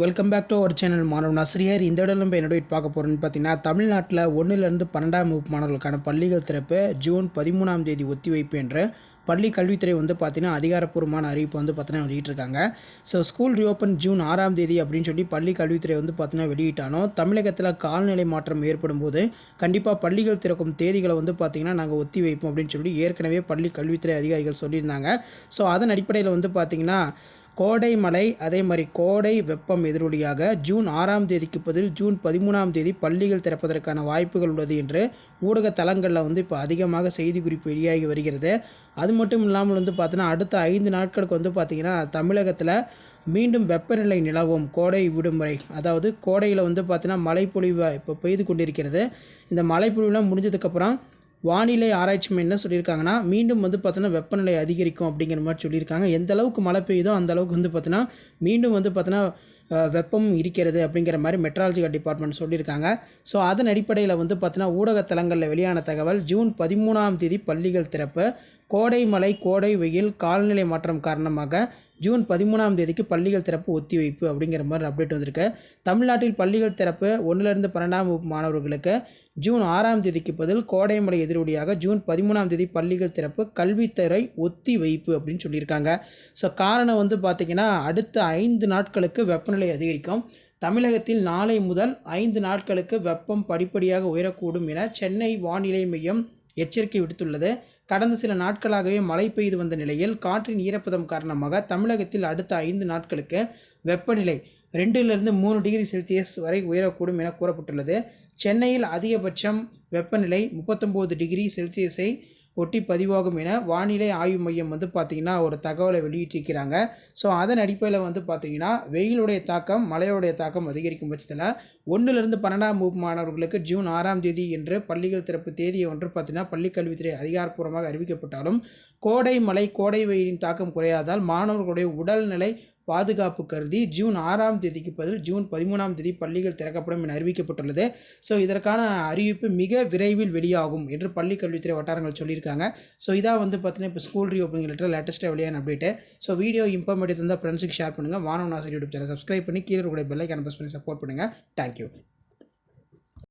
Welcome back to our channel மாணவ ஆசிரியர் இந்த இடம் நம்ம என்னோட பார்க்க போகிறோம்னு பார்த்தீங்கன்னா தமிழ்நாட்டில் ஒன்றிலிருந்து பன்னெண்டாம் வகுப்பு மாணவர்களுக்கான பள்ளிகள் திறப்பு ஜூன் பதிமூணாம் தேதி ஒத்திவைப்பு என்ற பள்ளி கல்வித்துறை வந்து பார்த்திங்கன்னா அதிகாரப்பூர்வமான அறிவிப்பு வந்து பார்த்தீங்கன்னா வெளியிட்டிருக்காங்க. ஸோ ஸ்கூல் ரீஓப்பன் ஜூன் ஆறாம் தேதி அப்படின்னு சொல்லி பள்ளி கல்வித்துறை வந்து பார்த்தீங்கன்னா வெளியிட்டானோ தமிழகத்தில் கால்நிலை மாற்றம் ஏற்படும் போது கண்டிப்பாக பள்ளிகள் திறக்கும் தேதிகளை வந்து பார்த்தீங்கன்னா நாங்கள் ஒத்தி வைப்போம் அப்படின்னு சொல்லி ஏற்கனவே பள்ளி கல்வித்துறை அதிகாரிகள் சொல்லியிருந்தாங்க. ஸோ அதன் அடிப்படையில் வந்து பார்த்தீங்கன்னா கோடை மழை அதே மாதிரி கோடை வெப்பம் எதிரொலியாக ஜூன் ஆறாம் தேதிக்கு பதில் ஜூன் பதிமூணாம் தேதி பள்ளிகள் திறப்பதற்கான வாய்ப்புகள் உள்ளது என்று ஊடக தளங்களில் வந்து இப்போ அதிகமாக செய்தி குறிப்பு வெளியாகி வருகிறது. அது மட்டும் இல்லாமல் வந்து பார்த்தீங்கன்னா அடுத்த ஐந்து நாட்களுக்கு வந்து பார்த்திங்கன்னா தமிழகத்தில் மீண்டும் வெப்பநிலை நிலவும் கோடை விடுமுறை அதாவது கோடையில் வந்து பார்த்தீங்கன்னா மழைப்பொழிவு இப்போ பெய்து கொண்டிருக்கிறது. இந்த மழைப்பொழிவுலாம் முடிஞ்சதுக்கப்புறம் வானிலை ஆராய்ச்சி என்ன சொல்லியிருக்காங்கன்னா மீண்டும் வந்து பார்த்தோன்னா வெப்பநிலை அதிகரிக்கும் அப்படிங்கிற மாதிரி சொல்லியிருக்காங்க. எந்த அளவுக்கு மழை பெய்யுதோ அந்த அளவுக்கு வந்து பார்த்தோன்னா மீண்டும் வந்து பார்த்தோன்னா வெப்பம் இருக்கிறது அப்படிங்கிற மாதிரி மெட்ராலஜிக்கல் டிபார்ட்மெண்ட் சொல்லியிருக்காங்க. ஸோ அதன் அடிப்படையில் வந்து பார்த்தோன்னா ஊடகத்தலங்களில் வெளியான தகவல் ஜூன் பதிமூணாம் தேதி பள்ளிகள் திறப்பு கோடை மழை கோடை வெயில் காலநிலை மாற்றம் காரணமாக ஜூன் பதிமூணாம் தேதிக்கு பள்ளிகள் திறப்பு ஒத்திவைப்பு அப்படிங்கிற மாதிரி அப்டேட் வந்திருக்கு. தமிழ்நாட்டில் பள்ளிகள் திறப்பு ஒன்றிலிருந்து பன்னெண்டாம் வகுப்பு மாணவர்களுக்கு ஜூன் ஆறாம் தேதிக்கு பதில் கோடை மழை எதிரொலியாக ஜூன் பதிமூணாம் தேதி பள்ளிகள் திறப்பு கல்வித்துறை ஒத்தி வைப்பு அப்படின்னு சொல்லியிருக்காங்க. ஸோ காரணம் வந்து பார்த்திங்கன்னா அடுத்த ஐந்து நாட்களுக்கு வெப்பநிலை அதிகரிக்கும். தமிழகத்தில் நாளை முதல் ஐந்து நாட்களுக்கு வெப்பம் படிப்படியாக உயரக்கூடும் என சென்னை வானிலை மையம் எச்சரிக்கை விடுத்துள்ளது. கடந்த சில நாட்களாகவே மழை பெய்து வந்த நிலையில் காற்றின் ஈரப்பதம் காரணமாக தமிழகத்தில் அடுத்த ஐந்து நாட்களுக்கு வெப்பநிலை ரெண்டிலிருந்து மூணு டிகிரி செல்சியஸ் வரை உயரக்கூடும் என கூறப்பட்டுள்ளது. சென்னையில் அதிகபட்சம் வெப்பநிலை முப்பத்தொம்போது டிகிரி செல்சியஸை ஒட்டி பதிவாகும் என வானிலை ஆய்வு மையம் வந்து பார்த்திங்கன்னா ஒரு தகவலை வெளியிட்டிருக்கிறாங்க. ஸோ அதன் அடிப்படையில் வந்து பார்த்திங்கன்னா வெயிலுடைய தாக்கம் மழையுடைய தாக்கம் அதிகரிக்கும் பட்சத்தில் ஒன்றுலேருந்து பன்னெண்டாம் வகுப்பு மாணவர்களுக்கு ஜூன் ஆறாம் தேதி என்று பள்ளிகள் திறப்பு தேதியை ஒன்று பார்த்திங்கன்னா பள்ளிக்கல்வித்துறை அதிகாரப்பூர்வமாக அறிவிக்கப்பட்டாலும் கோடை மழை கோடை வெயிலின் தாக்கம் குறையாதால் மாணவர்களுடைய உடல்நிலை பாதுகாப்பு கருதி ஜூன் ஆறாம் தேதிக்கு பதில் ஜூன் பதிமூணாம் தேதி பள்ளிகள் திறக்கப்படும் என அறிவிக்கப்பட்டுள்ளது. ஸோ இதற்கான அறிவிப்பு மிக விரைவில் வெளியாகும் என்று பள்ளி கல்வித்துறை வட்டாரங்கள் சொல்லியிருக்காங்க. ஸோ இதாக வந்து பார்த்தீங்கன்னா இப்போ ஸ்கூல் ரீஓப்பனிங் லெட்டர் லேட்டஸ்ட்டாக வெளியான அப்டேட்டு ஸோ வீடியோ இம்பார்மேட்டிவ் இருந்தால் ஃப்ரெண்ட்ஸுக்கு ஷேர் பண்ணுங்கள் மாணவன் ஆசிரியர் யூடியூப் சேனல் சப்ஸ்கிரைப் பண்ணி கீழே கூட பெல்லை கேன் ப்ரெஸ் பண்ணி சப்போர்ட் பண்ணுங்கள் தேங்க்யூ